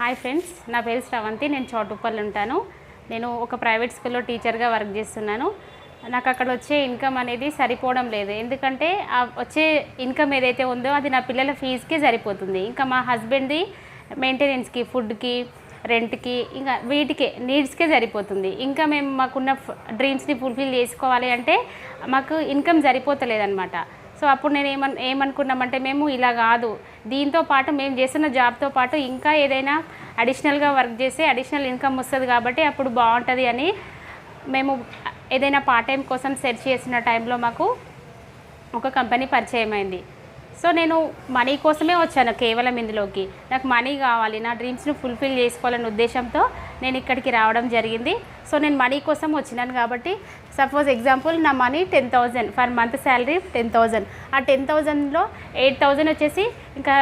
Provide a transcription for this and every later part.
Hi friends నా పేరు శ్రవంతి నేను చోటుపల్లి ఉంటాను. నేను ఒక ప్రైవేట్ స్కూల్లో టీచర్గా వర్క్ చేస్తున్నాను. నాకు అక్కడ వచ్చే ఇన్కమ్ అనేది సరిపోవడం లేదు. ఎందుకంటే ఆ వచ్చే ఇన్కమ్ ఏదైతే ఉందో అది నా పిల్లల ఫీజుకే సరిపోతుంది. ఇంకా మా హస్బెండ్ది మెయింటెనెన్స్కి ఫుడ్కి రెంట్కి ఇంకా వీటికే నీడ్స్కే సరిపోతుంది. ఇంకా మేము మాకున్న డ్రీమ్స్ని ఫుల్ఫిల్ చేసుకోవాలి అంటే మాకు ఇన్కమ్ సరిపోతలేదన్నమాట. సో అప్పుడు నేను ఏమన్ ఏమనుకున్నామంటే మేము ఇలా కాదు. దీంతో పాటు మేము చేస్తున్న జాబ్తో పాటు ఇంకా ఏదైనా అడిషనల్గా వర్క్ చేస్తే అడిషనల్ ఇన్కమ్ వస్తుంది కాబట్టి అప్పుడు బాగుంటుంది అని మేము ఏదైనా పార్ట్ టైం కోసం సెర్చ్ చేసిన టైంలో మాకు ఒక కంపెనీ పరిచయం అయింది సో నేను మనీ కోసమే వచ్చాను కేవలం ఇందులోకి. నాకు మనీ కావాలి నా డ్రీమ్స్ని ఫుల్ఫిల్ చేసుకోవాలనే ఉద్దేశంతో నేను ఇక్కడికి రావడం జరిగింది. సో నేను మనీ కోసం వచ్చినాను కాబట్టి సపోజ్ ఎగ్జాంపుల్ నా money ten thousand for month salary ten thousand ఆ టెన్ థౌజండ్లో ఎయిట్ థౌజండ్ వచ్చేసి ఇంకా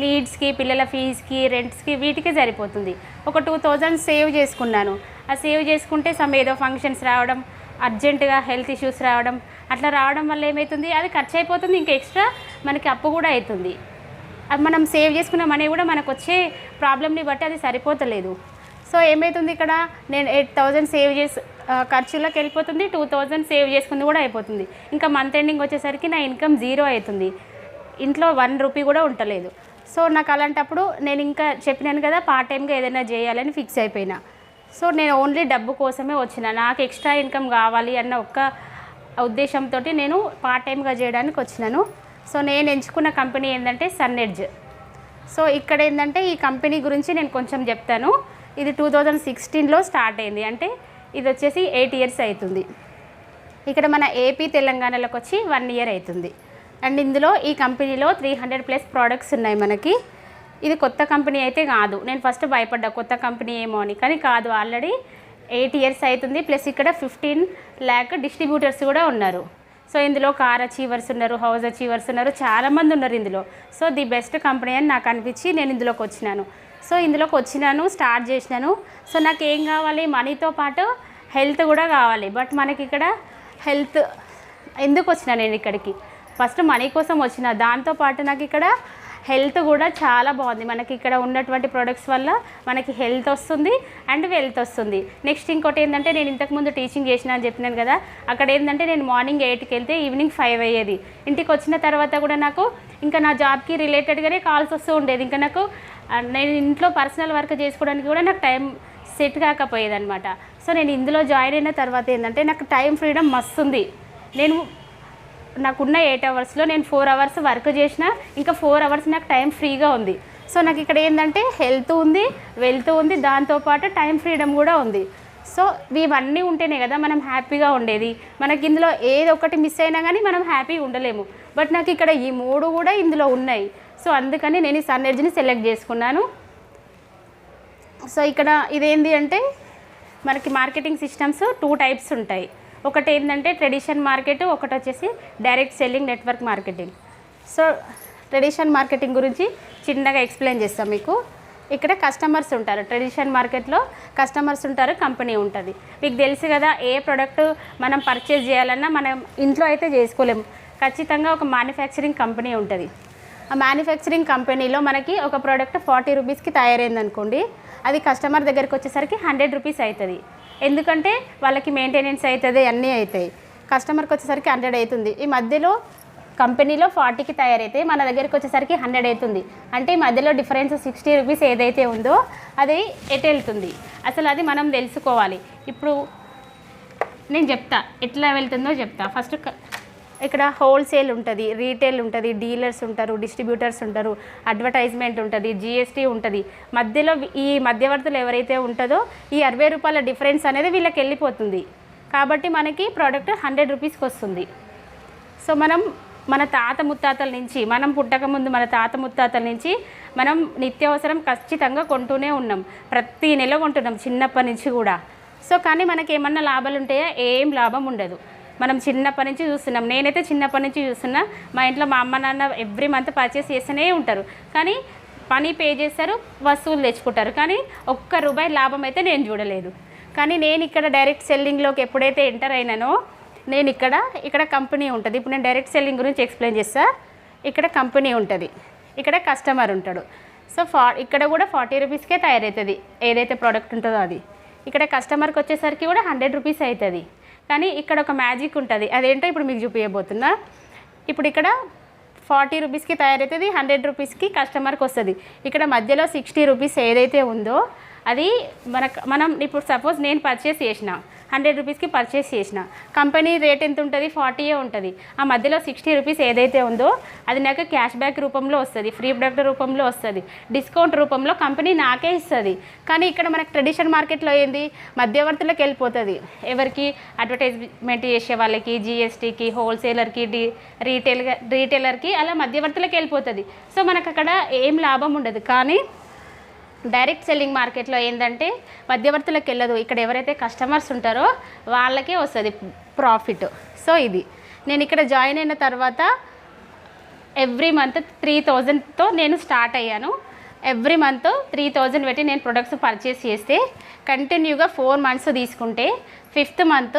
నీడ్స్కి పిల్లల ఫీజుకి రెంట్స్కి వీటికే సరిపోతుంది. ఒక టూ థౌజండ్ సేవ్ చేసుకున్నాను. ఆ సేవ్ చేసుకుంటే సమ్ ఏదో ఫంక్షన్స్ రావడం అర్జెంటుగా హెల్త్ ఇష్యూస్ రావడం అట్లా రావడం వల్ల ఏమవుతుంది అది ఖర్చు అయిపోతుంది ఇంకా ఎక్స్ట్రా మనకి అప్పు కూడా అవుతుంది అది మనం సేవ్ చేసుకున్న మనీ కూడా మనకు వచ్చే ప్రాబ్లమ్ని బట్టి అది సరిపోతలేదు. సో ఏమవుతుంది ఇక్కడ? నేను ఎయిట్ థౌజండ్ సేవ్ చేసి ఖర్చులకు వెళ్ళిపోతుంది టూ థౌజండ్ సేవ్ చేసుకుంది కూడా అయిపోతుంది. ఇంకా మంత్ ఎండింగ్ వచ్చేసరికి నా ఇన్కమ్ జీరో అవుతుంది. ఇంట్లో వన్ రూపీ కూడా ఉండలేదు సో నాకు అలాంటప్పుడు నేను ఇంకా చెప్పినాను కదా పార్ట్ టైంగా ఏదైనా చేయాలని ఫిక్స్ అయిపోయినా. సో నేను ఓన్లీ డబ్బు కోసమే వచ్చిన. నాకు ఎక్స్ట్రా ఇన్కమ్ కావాలి అన్న ఒక్క ఉద్దేశంతో నేను పార్ట్ టైంగా చేయడానికి వచ్చినాను. సో నేను ఎంచుకున్న కంపెనీ ఏంటంటే సన్ ఎడ్జ్ సో ఇక్కడ ఏంటంటే ఈ కంపెనీ గురించి నేను కొంచెం చెప్తాను. ఇది టూ థౌజండ్ సిక్స్టీన్లో స్టార్ట్ అయింది. అంటే ఇది వచ్చేసి ఎయిట్ ఇయర్స్ అవుతుంది ఇక్కడ మన ఏపీ తెలంగాణలోకి వచ్చి వన్ ఇయర్ అవుతుంది అండ్ ఇందులో ఈ కంపెనీలో త్రీ హండ్రెడ్ ప్లస్ ప్రోడక్ట్స్ ఉన్నాయి మనకి. ఇది కొత్త కంపెనీ అయితే కాదు. నేను ఫస్ట్ భయపడ్డా కొత్త కంపెనీ ఏమో అని. కానీ కాదు ఆల్రెడీ ఎయిట్ ఇయర్స్ అవుతుంది ప్లస్ ఇక్కడ ఫిఫ్టీన్ ల్యాక్ డిస్ట్రిబ్యూటర్స్ కూడా ఉన్నారు. సో ఇందులో కార్ అచీవర్స్ ఉన్నారు హౌస్ అచీవర్స్ ఉన్నారు చాలామంది ఉన్నారు ఇందులో. సో ది బెస్ట్ కంపెనీ అని నాకు అనిపించి నేను ఇందులోకి వచ్చినాను. సో ఇందులోకి వచ్చినాను స్టార్ట్ చేసినాను. సో నాకు ఏం కావాలి? మనీతో పాటు హెల్త్ కూడా కావాలి. బట్ మనకి ఇక్కడ హెల్త్ ఎందుకు వచ్చినా నేను ఇక్కడికి? ఫస్ట్ మనీ కోసం వచ్చిన. దాంతోపాటు నాకు ఇక్కడ హెల్త్ కూడా చాలా బాగుంది. మనకి ఇక్కడ ఉన్నటువంటి ప్రొడక్ట్స్ వల్ల మనకి హెల్త్ వస్తుంది అండ్ వెల్త్ వస్తుంది. నెక్స్ట్ ఇంకోటి ఏంటంటే నేను ఇంతకుముందు టీచింగ్ చేసిన అని చెప్పినాను కదా అక్కడ ఏంటంటే నేను మార్నింగ్ ఎయిట్కి వెళ్తే ఈవినింగ్ ఫైవ్ అయ్యేది. ఇంటికి వచ్చిన తర్వాత కూడా నాకు ఇంకా నా జాబ్కి రిలేటెడ్గానే కాల్స్ వస్తూ ఉండేది. ఇంకా నాకు నేను ఇంట్లో పర్సనల్ వర్క్ చేసుకోవడానికి కూడా నాకు టైం సెట్ కాకపోయేది అనమాట సో నేను ఇందులో జాయిన్ అయిన తర్వాత ఏంటంటే నాకు టైం ఫ్రీడమ్ మస్తు ఉంది నేను నాకున్న ఎయిట్ అవర్స్లో నేను ఫోర్ అవర్స్ వర్క్ చేసిన ఇంకా ఫోర్ అవర్స్ నాకు టైం ఫ్రీగా ఉంది. సో నాకు ఇక్కడ ఏంటంటే హెల్త్ ఉంది వెల్త్ ఉంది దాంతోపాటు టైం ఫ్రీడమ్ కూడా ఉంది. సో ఇవన్నీ ఉంటేనే కదా మనం హ్యాపీగా ఉండేది. మనకి ఇందులో ఏది ఒకటి మిస్ అయినా కానీ మనం హ్యాపీగా ఉండలేము. బట్ నాకు ఇక్కడ ఈ మూడు కూడా ఇందులో ఉన్నాయి. సో అందుకని నేను ఈ సన్ ఎడ్జ్ని సెలెక్ట్ చేసుకున్నాను. సో ఇక్కడ ఇదేంటి అంటే మనకి మార్కెటింగ్ సిస్టమ్స్ టూ టైప్స్ ఉంటాయి. ఒకటి ఏంటంటే ట్రెడిషన్ మార్కెట్ ఒకటి వచ్చేసి direct selling network marketing. So tradition marketing గురించి చిన్నగా ఎక్స్ప్లెయిన్ చేస్తాం మీకు. ఇక్కడ కస్టమర్స్ ఉంటారు. ట్రెడిషన్ మార్కెట్లో కస్టమర్స్ ఉంటారు కంపెనీ ఉంటుంది. మీకు తెలుసు కదా ఏ ప్రోడక్ట్ మనం పర్చేజ్ చేయాలన్నా మనం ఇంట్లో అయితే చేసుకోలేము. ఖచ్చితంగా ఒక మ్యానుఫ్యాక్చరింగ్ కంపెనీ ఉంటుంది. ఆ మ్యానుఫ్యాక్చరింగ్ కంపెనీలో మనకి ఒక ప్రోడక్ట్ ఫార్టీ రూపీస్కి తయారైంది అనుకోండి అది కస్టమర్ దగ్గరికి వచ్చేసరికి హండ్రెడ్ రూపీస్ అవుతుంది. ఎందుకంటే వాళ్ళకి మెయింటెనెన్స్ అవుతుంది అన్నీ అవుతాయి. కస్టమర్కి వచ్చేసరికి హండ్రెడ్ అవుతుంది. ఈ మధ్యలో కంపెనీలో ఫార్టీకి తయారైతే మన దగ్గరికి వచ్చేసరికి హండ్రెడ్ అవుతుంది. అంటే ఈ మధ్యలో డిఫరెన్స్ సిక్స్టీ రూపీస్ ఏదైతే ఉందో అది ఎటు వెళ్తుంది అసలు అది మనం తెలుసుకోవాలి. ఇప్పుడు నేను చెప్తా ఎట్లా వెళ్తుందో చెప్తా. ఫస్ట్ క- ఇక్కడ హోల్సేల్ ఉంటుంది రీటైల్ ఉంటుంది డీలర్స్ ఉంటారు డిస్ట్రిబ్యూటర్స్ ఉంటారు అడ్వర్టైజ్మెంట్ ఉంటుంది జిఎస్టీ ఉంటుంది. మధ్యలో ఈ మధ్యవర్తులు ఎవరైతే ఉంటుందో ఈ అరవై రూపాయల డిఫరెన్స్ అనేది వీళ్ళకి వెళ్ళిపోతుంది. కాబట్టి మనకి ప్రోడక్ట్ హండ్రెడ్ రూపీస్కి వస్తుంది సో మనం మన తాత ముత్తాతల నుంచి మనం పుట్టకముందు మన తాత ముత్తాతల నుంచి మనం నిత్యావసరం ఖచ్చితంగా కొంటూనే ఉన్నాం. ప్రతి నెల కొంటున్నాం చిన్నప్పటి నుంచి కూడా. సో కానీ మనకి ఏమన్నా లాభాలు ఉంటాయా ఏం లాభం ఉండదు. మనం చిన్నప్పటి నుంచి చూస్తున్నాం. నేనైతే చిన్నప్పటి నుంచి చూస్తున్నా మా ఇంట్లో మా అమ్మ నాన్న ఎవ్రీ మంత్ పర్చేస్ చేస్తూనే ఉంటారు. కానీ పని పే చేస్తారు వస్తువులు తెచ్చుకుంటారు. కానీ ఒక్క రూపాయి లాభం అయితే నేను చూడలేదు. కానీ నేను ఇక్కడ డైరెక్ట్ సెల్లింగ్లోకి ఎప్పుడైతే ఎంటర్ అయినానో నేను ఇక్కడ ఇక్కడ కంపెనీ ఉంటుంది. ఇప్పుడు నేను డైరెక్ట్ సెల్లింగ్ గురించి ఎక్స్ప్లెయిన్ చేస్తా. ఇక్కడ కంపెనీ ఉంటుంది. ఇక్కడ కస్టమర్ ఉంటాడు. సో ఫా ఇక్కడ కూడా ఫార్టీ రూపీస్కే తయారవుతుంది. ఏదైతే ప్రోడక్ట్ ఉంటుందో అది. ఇక్కడ కస్టమర్కి వచ్చేసరికి కూడా హండ్రెడ్ రూపీస్ అవుతుంది. కానీ ఇక్కడ ఒక మ్యాజిక్ ఉంటుంది. అదేంటో ఇప్పుడు మీకు చూపించబోతున్నా ఇప్పుడు ఇక్కడ ఫార్టీ రూపీస్కి తయారవుతుంది హండ్రెడ్ రూపీస్కి కస్టమర్కి వస్తుంది. ఇక్కడ మధ్యలో సిక్స్టీ రూపీస్ ఏదైతే ఉందో అది మనకు మనం ఇప్పుడు సపోజ్ నేను పర్చేస్ చేసిన. హండ్రెడ్ రూపీస్కి పర్చేస్ చేసిన. కంపెనీ రేట్ ఎంత ఉంటుంది ఫార్టీయే ఉంటుంది. ఆ మధ్యలో సిక్స్టీ రూపీస్ ఏదైతే ఉందో అది నాకు క్యాష్ బ్యాక్ రూపంలో వస్తుంది. ఫ్రీ ప్రొడక్ట్ రూపంలో వస్తుంది. డిస్కౌంట్ రూపంలో కంపెనీ నాకే ఇస్తుంది. కానీ ఇక్కడ మనకు ట్రెడిషనల్ మార్కెట్లో ఏంది? మధ్యవర్తులకు వెళ్ళిపోతుంది. ఎవరికి? అడ్వర్టైజ్మెంట్ చేసే వాళ్ళకి జిఎస్టీకి హోల్సేలర్కి డి రీటైల్ రీటైలర్కి అలా మధ్యవర్తులకు వెళ్ళిపోతుంది. సో మనకు అక్కడ ఏం లాభం ఉండదు. కానీ డైరెక్ట్ సెల్లింగ్ మార్కెట్లో ఏంటంటే మధ్యవర్తులకు వెళ్ళదు. ఇక్కడ ఎవరైతే కస్టమర్స్ ఉంటారో వాళ్ళకే వస్తుంది ప్రాఫిట్. సో ఇది. నేను ఇక్కడ జాయిన్ అయిన తర్వాత ఎవ్రీ మంత్ త్రీ థౌజండ్తో నేను స్టార్ట్ అయ్యాను. ఎవ్రీ మంత్ త్రీ థౌజండ్ పెట్టి నేను ప్రొడక్ట్స్ పర్చేస్ చేస్తే కంటిన్యూగా ఫోర్ మంత్స్ తీసుకుంటే ఫిఫ్త్ మంత్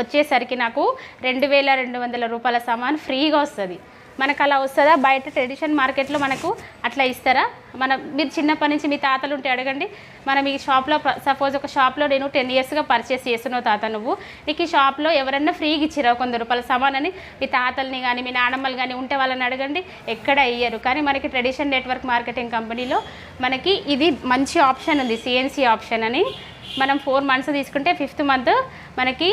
వచ్చేసరికి నాకు రెండు వేల రెండు వందల రూపాయల సామాన్ ఫ్రీగా వస్తుంది. మనకు అలా వస్తుందా? బయట ట్రెడిషన్ మార్కెట్లో మనకు అట్లా ఇస్తారా? మన మీరు చిన్నప్పటి నుంచి మీ తాతలు ఉంటే అడగండి. మనం ఈ షాప్లో సపోజ్ ఒక షాప్లో నేను టెన్ ఇయర్స్గా పర్చేస్ చేస్తున్నావు తాత నువ్వు. నీకు ఈ షాప్లో ఎవరన్నా ఫ్రీగా ఇచ్చిరా కొందరు రూపాయల రూపాయల సామానని మీ తాతల్ని కానీ మీ నానమ్మలు కానీ ఉంటే వాళ్ళని అడగండి. ఎక్కడ ఇయ్యరు. కానీ మనకి ట్రెడిషన్ నెట్వర్క్ మార్కెటింగ్ కంపెనీలో మనకి ఇది మంచి ఆప్షన్ ఉంది. సిఎన్సి ఆప్షన్ అని. మనం ఫోర్ మంత్స్ తీసుకుంటే ఫిఫ్త్ మంత్ మనకి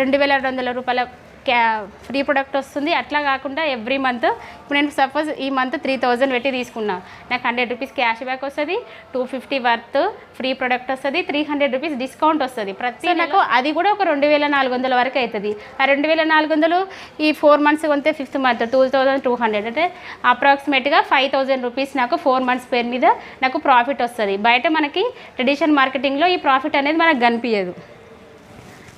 రెండు వేల రెండు వందల రూపాయల క్యా ఫ్రీ ప్రొడక్ట్ వస్తుంది. అట్లా కాకుండా ఎవ్రీ మంత్ ఇప్పుడు నేను సపోజ్ ఈ మంత్ త్రీ థౌజండ్ పెట్టి తీసుకున్నా. నాకు హండ్రెడ్ రూపీస్ క్యాష్ బ్యాక్ వస్తుంది two fifty worth free product వస్తుంది త్రీ హండ్రెడ్ రూపీస్ డిస్కౌంట్ వస్తుంది. ప్రతి నాకు అది కూడా ఒక రెండు వేల నాలుగు వందల వరకు అవుతుంది ఆ రెండు వేల నాలుగు వందలు ఈ ఫోర్ మంత్స్ కొంటే fifth month two thousand two hundred అంటే అప్రాక్సిమేట్గా ఫైవ్ థౌజండ్ రూపీస్ నాకు ఫోర్ మంత్స్ పేరు మీద నాకు ప్రాఫిట్ వస్తుంది. బయట మనకి ట్రెడిషన్ మార్కెటింగ్లో ఈ ప్రాఫిట్ అనేది మనకు కనిపించదు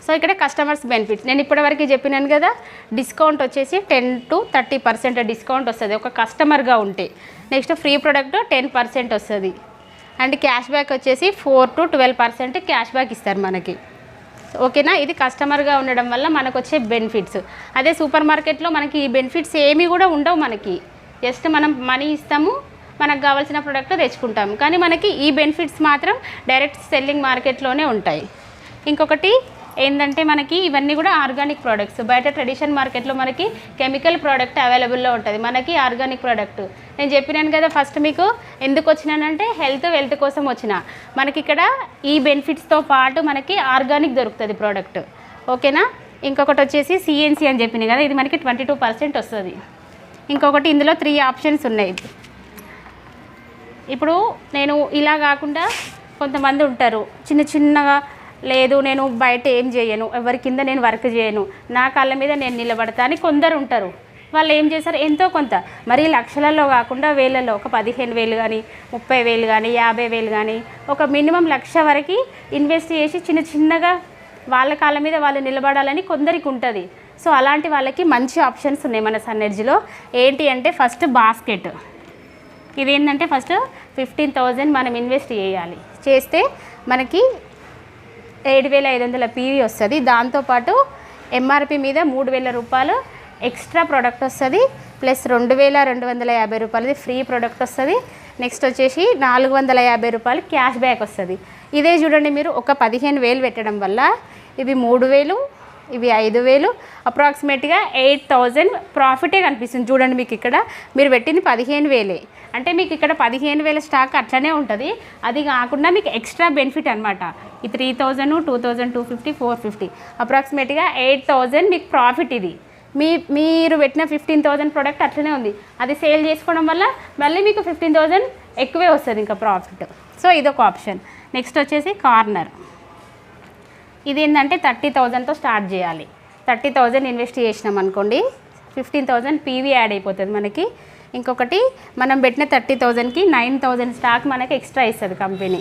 సో ఇక్కడ కస్టమర్స్ బెనిఫిట్స్ నేను ఇప్పటివరకు చెప్పినాను కదా డిస్కౌంట్ వచ్చేసి ten to thirty percent discount వస్తుంది. ఒక కస్టమర్గా ఉంటే. Next free product ten percent వస్తుంది. అండ్ క్యాష్ బ్యాక్ వచ్చేసి four to twelve percent cash back ఇస్తారు మనకి. ఓకేనా? ఇది కస్టమర్గా ఉండడం వల్ల మనకు వచ్చే బెనిఫిట్స్ అదే సూపర్ మార్కెట్లో మనకి ఈ బెనిఫిట్స్ ఏమీ కూడా ఉండవు మనకి. జస్ట్ మనం మనీ ఇస్తాము మనకు కావాల్సిన ప్రోడక్ట్ తెచ్చుకుంటాము. కానీ మనకి ఈ బెనిఫిట్స్ మాత్రం డైరెక్ట్ సెల్లింగ్ మార్కెట్లోనే ఉంటాయి. ఇంకొకటి ఏంటంటే మనకి ఇవన్నీ కూడా ఆర్గానిక్ ప్రోడక్ట్స్. బయట ట్రెడిషన్ మార్కెట్లో మనకి కెమికల్ ప్రోడక్ట్ అవైలబుల్లో ఉంటుంది. మనకి ఆర్గానిక్ ప్రోడక్ట్. నేను చెప్పినాను కదా ఫస్ట్ మీకు ఎందుకు వచ్చినానంటే హెల్త్ వెల్త్ కోసం వచ్చిన. మనకి ఇక్కడ ఈ బెనిఫిట్స్తో పాటు మనకి ఆర్గానిక్ దొరుకుతుంది ప్రోడక్ట్. ఓకేనా? ఇంకొకటి వచ్చేసి సిఎన్సి అని చెప్పినాయి కదా ఇది మనకి ట్వంటీ టూ పర్సెంట్ వస్తుంది. ఇంకొకటి ఇందులో త్రీ ఆప్షన్స్ ఉన్నాయి. ఇప్పుడు నేను ఇలా కాకుండా కొంతమంది ఉంటారు. చిన్న చిన్నగా లేదు నేను బయట ఏం చేయను ఎవరి కింద నేను వర్క్ చేయను నా కాళ్ళ మీద నేను నిలబడతా అని కొందరు ఉంటారు వాళ్ళు ఏం చేశారు? ఎంతో కొంత. మరి లక్షలలో కాకుండా వేలలో ఒక పదిహేను వేలు కానీ ముప్పై వేలు కానీ యాభై వేలు కానీ ఒక మినిమం లక్ష వరకు ఇన్వెస్ట్ చేసి చిన్న చిన్నగా వాళ్ళ కాళ్ళ మీద వాళ్ళు నిలబడాలని కొందరికి ఉంటుంది. సో అలాంటి వాళ్ళకి మంచి ఆప్షన్స్ ఉన్నాయి మన సన్నర్జీలో ఏంటి అంటే ఫస్ట్ బాస్కెట్. ఇది ఏంటంటే ఫస్ట్ ఫిఫ్టీన్ థౌజండ్ మనం ఇన్వెస్ట్ చేయాలి. చేస్తే మనకి ఏడు వేల ఐదు వందల పీవీ వస్తుంది దాంతోపాటు ఎంఆర్పి మీద మూడు వేల రూపాయలు ఎక్స్ట్రా ప్రోడక్ట్ వస్తుంది. ప్లస్ రెండు వేల రెండు వందల యాభై రూపాయలది ఫ్రీ ప్రోడక్ట్ వస్తుంది. నెక్స్ట్ వచ్చేసి నాలుగు వందల యాభై రూపాయలు క్యాష్ బ్యాక్ వస్తుంది. ఇదే చూడండి మీరు ఒక పదిహేను వేలు పెట్టడం వల్ల ఇవి మూడు వేలు ఇవి ఐదు వేలు. అప్రాక్సిమేట్గా ఎయిట్ థౌజండ్ ప్రాఫిటే కనిపిస్తుంది చూడండి మీకు ఇక్కడ. మీరు పెట్టింది పదిహేను వేలే. అంటే మీకు ఇక్కడ పదిహేను వేల స్టాక్ అట్లనే ఉంటుంది. అది కాకుండా మీకు ఎక్స్ట్రా బెనిఫిట్ అనమాట ఈ three thousand two thousand two fifty four fifty అప్రాక్సిమేట్గా ఎయిట్ థౌజండ్ మీకు ప్రాఫిట్ ఇది. మీ మీరు పెట్టిన ఫిఫ్టీన్ థౌజండ్ ప్రోడక్ట్ అట్లనే ఉంది. అది సేల్ చేసుకోవడం వల్ల మళ్ళీ మీకు ఫిఫ్టీన్ థౌజండ్ ఎక్కువే వస్తుంది ఇంకా ప్రాఫిట్ సో ఇదొక ఆప్షన్ నెక్స్ట్ వచ్చేసి కార్నర్ ఇది ఏంటంటే థర్టీ థౌజండ్తో స్టార్ట్ చేయాలి. థర్టీ థౌజండ్ ఇన్వెస్ట్ చేసినాం అనుకోండి ఫిఫ్టీన్ థౌజండ్ పీవీ యాడ్ అయిపోతుంది మనకి. ఇంకొకటి మనం పెట్టిన థర్టీ థౌజండ్కి నైన్ థౌజండ్ స్టాక్ మనకి ఎక్స్ట్రా ఇస్తుంది company.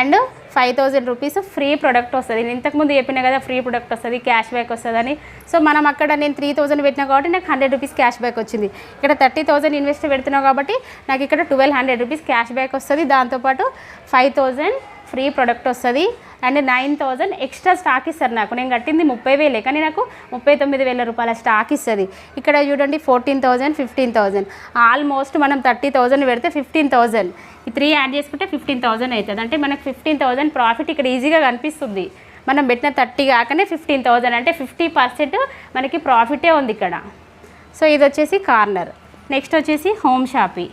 And five thousand rupees free product వస్తుంది. నేను ఇంతకుముందు చెప్పిన కదా ఫ్రీ ప్రొడక్ట్ వస్తుంది క్యాష్ బ్యాక్ వస్తుందని. సో మనం అక్కడ నేను త్రీ థౌజండ్ పెట్టినా కాబట్టి నాకు హండ్రెడ్ రూపీస్ క్యాష్ బ్యాక్ వచ్చింది. ఇక్కడ థర్టీ థౌజండ్ ఇన్వెస్ట్ పెడుతున్నావు కాబట్టి నాకు ఇక్కడ twelve hundred rupees cash back వస్తుంది. దాంతోపాటు ఫైవ్ థౌజండ్ ఫ్రీ ప్రొడక్ట్ వస్తుంది. And nine thousand extra stock ఇస్తారు నాకు. నేను కట్టింది ముప్పై వేలే కానీ నాకు ముప్పై తొమ్మిది వేల రూపాయల స్టాక్ ఇస్తుంది. ఇక్కడ చూడండి fourteen thousand fifteen thousand almost మనం థర్టీ థౌజండ్ పెడితే ఫిఫ్టీన్ థౌజండ్ ఈ త్రీ యాడ్ చేసుకుంటే ఫిఫ్టీన్ థౌజండ్ అవుతుంది. అంటే మనకు ఫిఫ్టీన్ థౌజండ్ ప్రాఫిట్ ఇక్కడ ఈజీగా కనిపిస్తుంది. మనం పెట్టిన థర్టీ కాకనే ఫిఫ్టీన్ థౌజండ్ అంటే ఫిఫ్టీ పర్సెంట్ మనకి ప్రాఫిటే ఉంది ఇక్కడ. సో ఇది వచ్చేసి కార్నర్ నెక్స్ట్ వచ్చేసి హోమ్ షాపీ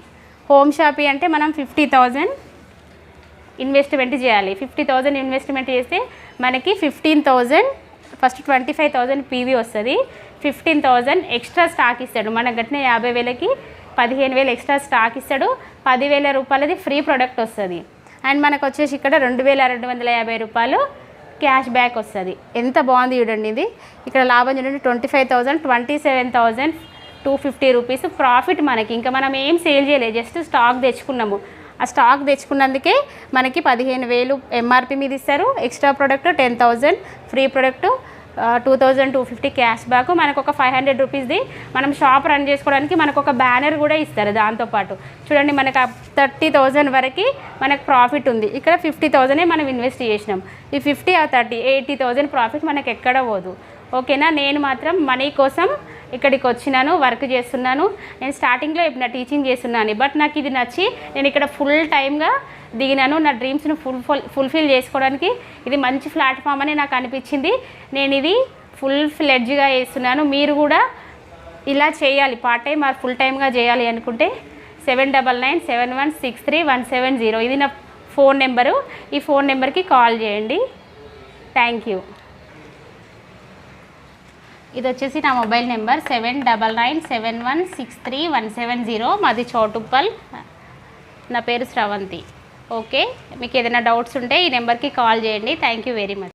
హోమ్ షాపీ అంటే మనం ఫిఫ్టీ థౌజండ్ ఇన్వెస్ట్మెంట్ చేయాలి. ఫిఫ్టీ థౌజండ్ ఇన్వెస్ట్మెంట్ చేస్తే మనకి fifteen thousand first twenty five thousand PV వస్తుంది. ఫిఫ్టీన్ థౌజండ్ ఎక్స్ట్రా స్టాక్ ఇస్తాడు. మనకు కట్టిన యాభై వేలకి పదిహేను వేలు ఎక్స్ట్రా స్టాక్ ఇస్తాడు. పదివేల రూపాయలది ఫ్రీ ప్రోడక్ట్ వస్తుంది. అండ్ మనకు వచ్చేసి ఇక్కడ రెండు వేల రెండు వందల యాభై రూపాయలు క్యాష్ బ్యాక్ వస్తుంది. ఎంత బాగుంది చూడండి ఇది. ఇక్కడ లాభం చూడండి twenty five thousand twenty seven thousand two fifty rupees profit మనకి. ఇంకా మనం ఏం సేల్ చేయలేదు జస్ట్ స్టాక్ తెచ్చుకున్నాము. ఆ స్టాక్ తెచ్చుకున్నందుకే మనకి పదిహేను వేలు ఎంఆర్పి మీద ఇస్తారు. Extra product ten thousand free product two thousand two fifty cash back మనకు ఒక ఫైవ్ హండ్రెడ్ రూపీస్ది మనం షాప్ రన్ చేసుకోవడానికి మనకు ఒక బ్యానర్ కూడా ఇస్తారు దాంతోపాటు చూడండి మనకు థర్టీ థౌజండ్ వరకు మనకు ప్రాఫిట్ ఉంది. ఇక్కడ ఫిఫ్టీ థౌజండే మనం ఇన్వెస్ట్ చేసినాం. ఈ ఫిఫ్టీ ఆ థర్టీ ఎయిటీ థౌజండ్ ప్రాఫిట్ మనకు ఎక్కడ పోదు ఓకేనా నేను మాత్రం మనీ కోసం ఇక్కడికి వచ్చినాను వర్క్ చేస్తున్నాను. నేను స్టార్టింగ్లో ఇప్పుడు నా టీచింగ్ చేస్తున్నాను. బట్ నాకు ఇది నచ్చి నేను ఇక్కడ ఫుల్ టైమ్గా దిగినాను. నా డ్రీమ్స్ను ఫుల్ ఫుల్ ఫుల్ఫిల్ చేసుకోవడానికి ఇది మంచి ప్లాట్ఫామ్ అని నాకు అనిపించింది. నేను ఇది ఫుల్ ఫ్లెడ్జ్గా చేస్తున్నాను. మీరు కూడా ఇలా చేయాలి. పార్ట్ టైం ఆర్ ఫుల్ టైమ్గా చేయాలి అనుకుంటే seven double nine seven one six three one seven zero ఇది నా ఫోన్ నెంబరు ఈ ఫోన్ నెంబర్కి కాల్ చేయండి. థ్యాంక్ యూ ఇది వచ్చేసి నా mobile number seven double nine seven one six three one seven zero. మాది చోటుప్పల్. నా పేరు శ్రవంతి ఓకే? మీకు ఏదైనా డౌట్స్ ఉంటే ఈ నెంబర్కి కాల్ చేయండి. Thank you very much